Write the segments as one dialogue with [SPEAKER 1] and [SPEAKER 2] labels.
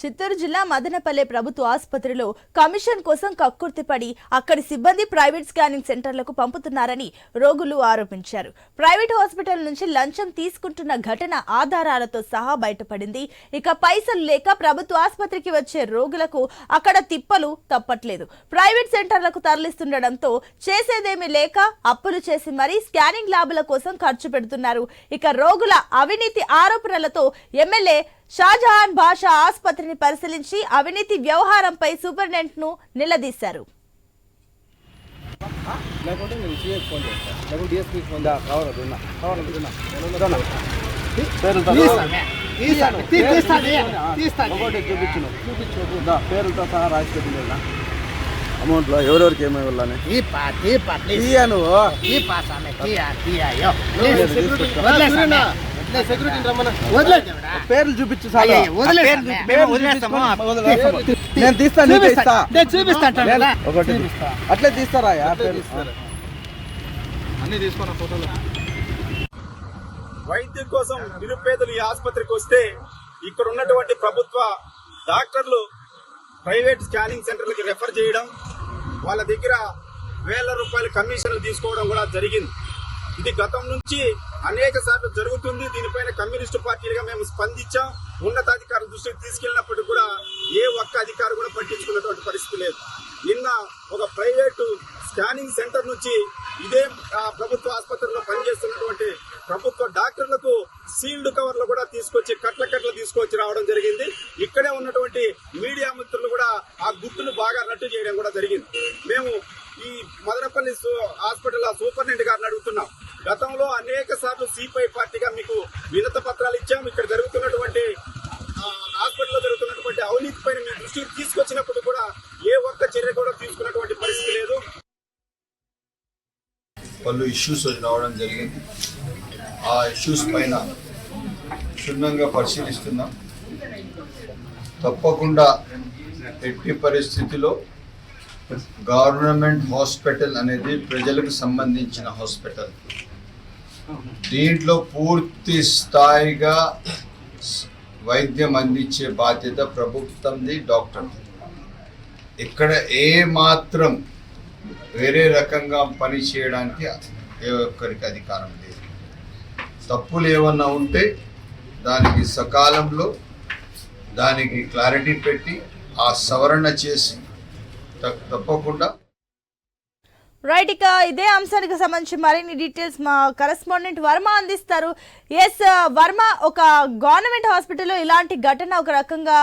[SPEAKER 1] చిత్తూరు జిల్లా మదనపల్లె ప్రభుత్వ ఆసుపత్రిలో కమిషన్ కోసం కక్కుర్తిపడి అక్కడి సిబ్బంది ప్రైవేట్ స్కానింగ్ సెంటర్లకు పంపుతున్నారని రోగులు ఆరోపించారు. ప్రైవేట్ హాస్పిటల్ నుంచి లంచం తీసుకుంటున్న ఘటన ఆధారాలతో సహా బయటపడింది. ఇక పైసలు లేక ప్రభుత్వ ఆసుపత్రికి వచ్చే రోగులకు అక్కడ తిప్పలు తప్పట్లేదు. ప్రైవేట్ సెంటర్లకు తరలిస్తుండటంతో చేసేదేమీ లేక అప్పులు చేసి మరీ స్కానింగ్ ల్యాబుల కోసం ఖర్చు పెడుతున్నారు. ఇక రోగుల అవినీతి ఆరోపణలతో ఎమ్మెల్యే షాజహాన్ బాషా ఆసుపత్రిని పరిశీలించి అవినీతి వ్యవహారంపై సూపరింటెండెంట్ను నిలదీశారు
[SPEAKER 2] పేరుతో సహా ఎవరెవరికి ఏమై
[SPEAKER 3] please.
[SPEAKER 2] తీయా నువ్వు? పేర్లు చూపించు. నేను తీస్తాను. ఒకటి అట్లే తీస్తారా
[SPEAKER 4] అన్ని తీసుకున్న ఫోటోలు? వైద్యం కోసం నిరుపేదలు ఈ ఆసుపత్రికి వస్తే ఇక్కడ ఉన్నటువంటి ప్రభుత్వ డాక్టర్లు ప్రైవేట్ స్కానింగ్ సెంటర్లకి రెఫర్ చేయడం వాళ్ళ దగ్గర వేల రూపాయల కమిషన్లు తీసుకోవడం కూడా జరిగింది. ఇది గతం నుంచి అనేక సార్లు జరుగుతుంది. దీనిపైన కమ్యూనిస్టు పార్టీలుగా మేము స్పందించాం. ఉన్నతాధికారుల దృష్టికి తీసుకెళ్ళినప్పటికీ కూడా ఏ ఒక్క అధికారి కూడా పట్టించుకున్నటువంటి పరిస్థితి లేదు. నిన్న ఒక ప్రైవేటు స్కానింగ్ సెంటర్ నుంచి ఇదే ప్రభుత్వ ఆసుపత్రిలో పనిచేస్తున్నటువంటి ప్రభుత్వ డాక్టర్లకు సీల్డ్ కవర్లు కూడా తీసుకొచ్చి కట్ల కట్ల తీసుకొచ్చి రావడం జరిగింది. ఇక్కడే ఉన్నటువంటి మీడియా మిత్రులు కూడా ఆ గుట్టును బాగా రట్టు చేయడం కూడా జరిగింది మేము ఈ మదనపల్లి సు- హాస్పిటల్ ఆ సూపరింటెండెంట్ గారిని అడుగుతున్నాం గతంలో అనేక సార్లు సిపిఐ పార్టీగా మీకు వినత పత్రాలు ఇచ్చాం ఇక్కడ జరుగుతున్నటువంటి ఆ, హాస్పిటల్లో జరుగుతున్నటువంటి అవినీతి పైన మీ దృష్టికి తీసుకొచ్చినప్పుడు కూడా ఏ ఒక్క చర్య కూడా తీసుకున్నటువంటి పరిస్థితి లేదు
[SPEAKER 5] పలు ఇష్యూస్ రావడం జరిగింది. ఆ ఇష్యూస్ పైన క్షుణ్ణంగా పరిశీలిస్తున్నాం. తప్పకుండా ఎట్టి పరిస్థితిలో గవర్నమెంట్ హాస్పిటల్ అనేది ప్రజలకు సంబంధించిన హాస్పిటల్. దీంట్లో పూర్తి స్థాయిగా వైద్యం అందించే బాధ్యత ప్రభుత్వంది డాక్టర్. ఇక్కడ ఏ మాత్రం వేరే రకంగా పని చేయడానికి ఏ ఒక్కరికి అధికారం లేదు. తప్పులు ఏమన్నా ఉంటే దానికి సకాలంలో దానికి క్లారిటీ పెట్టి ఆ సవరణ చేసి తప్పకుండా
[SPEAKER 1] రైట్ ఇక ఇదే అంశానికి సంబంధించి మరిన్ని డీటెయిల్స్ మా కరెస్పాండెంట్ వర్మ అందిస్తారు. ఎస్ uh, వర్మ ఒక గవర్నమెంట్ హాస్పిటల్లో ఇలాంటి ఘటన ఒక రకంగా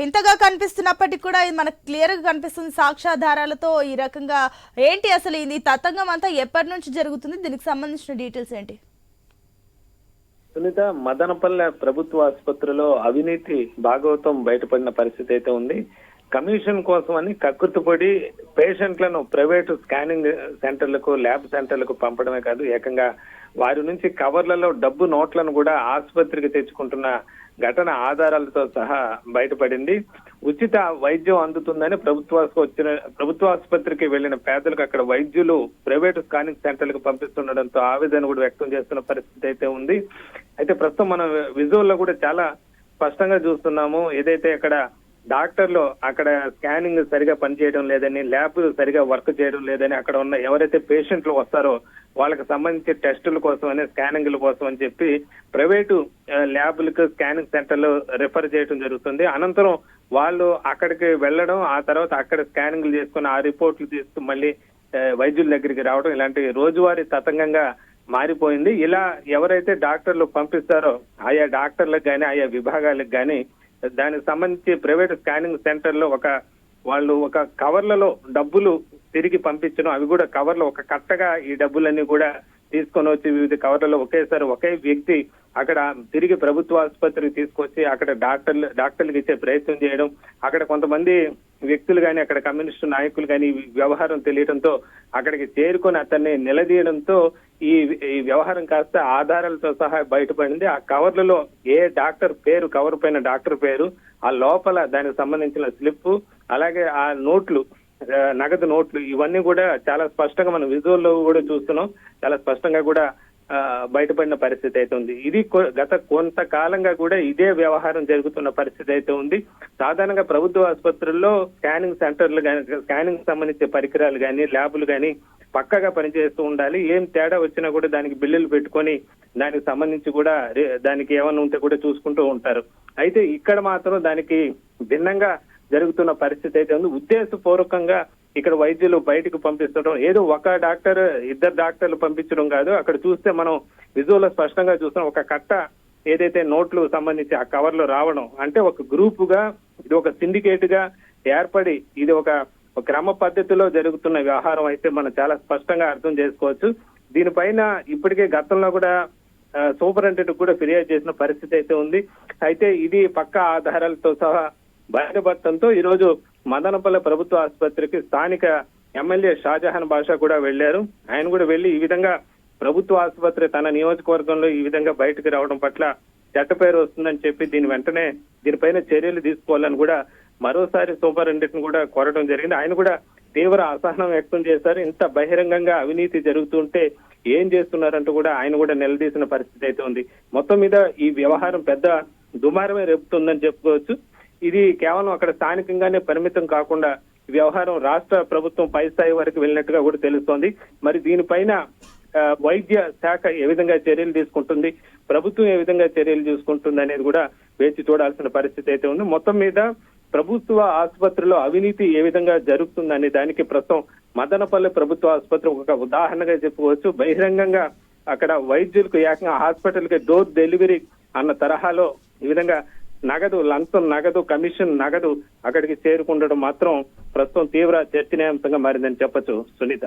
[SPEAKER 1] వింతగా కనిపిస్తున్నప్పటికీ కూడా ఇది మనకు క్లియర్గా కనిపిస్తుంది. సాక్ష్యాధారాలతో ఈ రకంగా ఏంటి అసలు ఇది? తతంగం అంతా ఎప్పటి నుంచి జరుగుతుంది? దీనికి సంబంధించిన డీటెయిల్స్ ఏంటి?
[SPEAKER 6] సునీత మదనపల్లె ప్రభుత్వ ఆసుపత్రిలో అవినీతి భాగవతం బయటపడిన పరిస్థితి అయితే ఉంది. కమిషన్ కోసం అని కక్కుర్తిపడి పేషెంట్లను ప్రైవేటు స్కానింగ్ సెంటర్లకు ల్యాబ్ సెంటర్లకు పంపడమే కాదు ఏకంగా వారి నుంచి కవర్లలో డబ్బు నోట్లను కూడా ఆసుపత్రికి తెచ్చుకుంటున్న ఘటన ఆధారాలతో సహా బయటపడింది. ఉచిత వైద్యం అందుతుందని ప్రభుత్వ వచ్చిన ప్రభుత్వ ఆసుపత్రికి వెళ్ళిన పేదలకు అక్కడ వైద్యులు ప్రైవేటు స్కానింగ్ సెంటర్లకు పంపిస్తుండడంతో ఆవేదన కూడా వ్యక్తం చేస్తున్న పరిస్థితి అయితే ఉంది. అయితే ప్రస్తుతం మనం విజువల్లో కూడా చాలా స్పష్టంగా చూస్తున్నాము. ఏదైతే అక్కడ డాక్టర్లు అక్కడ స్కానింగ్ సరిగా పనిచేయడం లేదని ల్యాబ్ సరిగా వర్క్ చేయడం లేదని అక్కడ ఉన్న ఎవరైతే పేషెంట్లు వస్తారో వాళ్ళకి సంబంధించి టెస్టుల కోసం అని స్కానింగ్ల కోసం అని చెప్పి ప్రైవేటు ల్యాబ్లకు స్కానింగ్ సెంటర్లు రిఫర్ చేయడం జరుగుతుంది. అనంతరం వాళ్ళు అక్కడికి వెళ్ళడం ఆ తర్వాత అక్కడ స్కానింగ్లు చేసుకుని ఆ రిపోర్ట్లు తీసుకుని మళ్ళీ వైద్యుల దగ్గరికి రావడం ఇలాంటి రోజువారీ తతంగంగా మారిపోయింది. ఇలా ఎవరైతే డాక్టర్లు పంపిస్తారో ఆయా డాక్టర్లకు కానీ ఆయా విభాగాలకు కానీ దానికి సంబంధించి ప్రైవేట్ స్కానింగ్ సెంటర్లో ఒక వాళ్ళు ఒక కవర్లలో డబ్బులు తిరిగి పంపించడం అవి కూడా కవర్లో ఒక కట్టగా ఈ డబ్బులన్నీ కూడా తీసుకొని వచ్చి వివిధ కవర్లలో ఒకేసారి ఒకే వ్యక్తి అక్కడ తిరిగి ప్రభుత్వ ఆసుపత్రికి తీసుకొచ్చి అక్కడ డాక్టర్లు డాక్టర్లకు ఇచ్చే ప్రయత్నం చేయడం అక్కడ కొంతమంది వ్యక్తులు కానీ అక్కడ కమ్యూనిస్టు నాయకులు కానీ వ్యవహారం తెలియడంతో అక్కడికి చేరుకొని అతన్ని నిలదీయడంతో ఈ ఈ వ్యవహారం కాస్త ఆధారాలతో సహా బయటపడింది. ఆ కవర్లలో ఏ డాక్టర్ పేరు కవర్ పైన డాక్టర్ పేరు ఆ లోపల దానికి సంబంధించిన స్లిప్ అలాగే ఆ నోట్లు నగదు నోట్లు ఇవన్నీ కూడా చాలా స్పష్టంగా మనం విజువల్లో కూడా చూస్తున్నాం. చాలా స్పష్టంగా కూడా బయటపడిన పరిస్థితి అయితే ఉంది. ఇది కొ- గత కొంతకాలంగా కూడా ఇదే వ్యవహారం జరుగుతున్న పరిస్థితి అయితే ఉంది. సాధారణంగా ప్రభుత్వ ఆసుపత్రుల్లో స్కానింగ్ సెంటర్లు కానీ స్కానింగ్ సంబంధించిన పరికరాలు కానీ ల్యాబులు కానీ పక్కగా పనిచేస్తూ ఉండాలి. ఏం తేడా వచ్చినా కూడా దానికి బిల్లులు పెట్టుకొని దానికి సంబంధించి కూడా దానికి ఏమైనా ఉంటే కూడా చూసుకుంటూ ఉంటారు. అయితే ఇక్కడ మాత్రం దానికి భిన్నంగా జరుగుతున్న పరిస్థితి అయితే ఉంది. ఉద్దేశపూర్వకంగా ఇక్కడ వైద్యులు బయటకు పంపిస్తుండడం ఏదో ఒక డాక్టర్ ఇద్దరు డాక్టర్లు పంపించడం కాదు. అక్కడ చూస్తే మనం విజువల్ స్పష్టంగా చూస్తాం ఒక కట్ట ఏదైతే నోట్లు సంబంధించి ఆ కవర్లు రావడం అంటే ఒక గ్రూప్గా ఇది ఒక సిండికేట్గా ఏర్పడి ఇది ఒక క్రమ పద్ధతిలో జరుగుతున్న వ్యవహారం అయితే మనం చాలా స్పష్టంగా అర్థం చేసుకోవచ్చు. దీనిపైన ఇప్పటికే గతంలో కూడా సూపరింటెండెంట్ కూడా ఫిర్యాదు చేసిన పరిస్థితి అయితే ఉంది. అయితే ఇది పక్క ఆధారాలతో సహా బయటపడటంతో ఈరోజు మదనపల్లి ప్రభుత్వ ఆసుపత్రికి స్థానిక ఎమ్మెల్యే షాజహాన్ బాషా కూడా వెళ్ళారు ఆయన కూడా వెళ్ళి ఈ విధంగా ప్రభుత్వ ఆసుపత్రి తన నియోజకవర్గంలో ఈ విధంగా బయటకు రావడం పట్ల చెడ్డ పేరు వస్తుందని చెప్పి దీని వెంటనే దీనిపైన చర్యలు తీసుకోవాలని కూడా మరోసారి సూపరింటెండెంట్ కూడా కోరడం జరిగింది. ఆయన కూడా తీవ్ర అసహనం వ్యక్తం చేశారు. ఇంత బహిరంగంగా అవినీతి జరుగుతుంటే ఏం చేస్తున్నారంటూ కూడా ఆయన కూడా నిలదీసిన పరిస్థితి అయితే ఉంది. మొత్తం మీద ఈ వ్యవహారం పెద్ద దుమారమే రేపుతుందని చెప్పుకోవచ్చు. ఇది కేవలం అక్కడ స్థానికంగానే పరిమితం కాకుండా వ్యవహారం రాష్ట్ర ప్రభుత్వం పై స్థాయి వరకు వెళ్ళినట్టుగా కూడా తెలుస్తోంది. మరి దీనిపైన వైద్య శాఖ ఏ విధంగా చర్యలు తీసుకుంటుంది ప్రభుత్వం ఏ విధంగా చర్యలు తీసుకుంటుంది అనేది కూడా వేచి చూడాల్సిన పరిస్థితి అయితే ఉంది. మొత్తం మీద ప్రభుత్వ ఆసుపత్రిలో అవినీతి ఏ విధంగా జరుగుతుంది అనే దానికి ప్రస్తుతం మదనపల్లి ప్రభుత్వ ఆసుపత్రి ఒక ఉదాహరణగా చెప్పుకోవచ్చు. బహిరంగంగా అక్కడ వైద్యులకు ఏకంగా హాస్పిటల్కి డోర్ డెలివరీ అన్న తరహాలో ఈ విధంగా నగదు లంచం నగదు కమిషన్ నగదు అక్కడికి చేరుకుండడం మాత్రం ప్రస్తుతం తీవ్ర చర్చనీయాంశంగా మారిందని చెప్పొచ్చు సునీత.